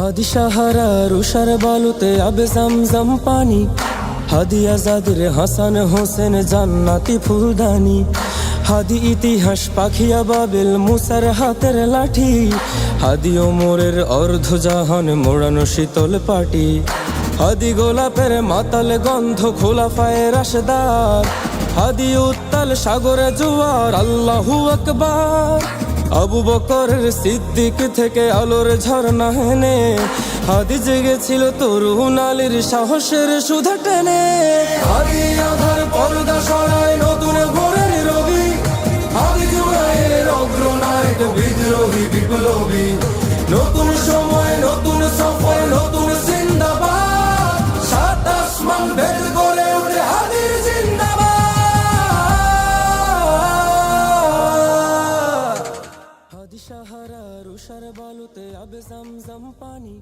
হাদি সাহারা রুষার বালুতে আবে জমজম পানি। হাদি আজাদের হাসান হোসেন জান্নাতি ফুলদানি। হাদি ইতিহাস পাখিয়া বাবেল মুসার হাতের লাঠি। হাদি ওমরের অর্ধ জাহান মোড়ানো শীতল পাটি। হাদি গোলাপের মাতাল গন্ধ খোলা ফায়ের রাশেদার। হাদি উত্তাল সাগরে জোয়ার, আল্লাহু আকবার। আবু বকরের সিদ্দিক থেকে আলোর ঝর্ণা হেনে হাদি জেগেছিল তরুণ আলীর সাহসের সুধা টেনে। বিদ্রোহী বিপ্লবী। রুষার বালুতে আবে জমজম পানি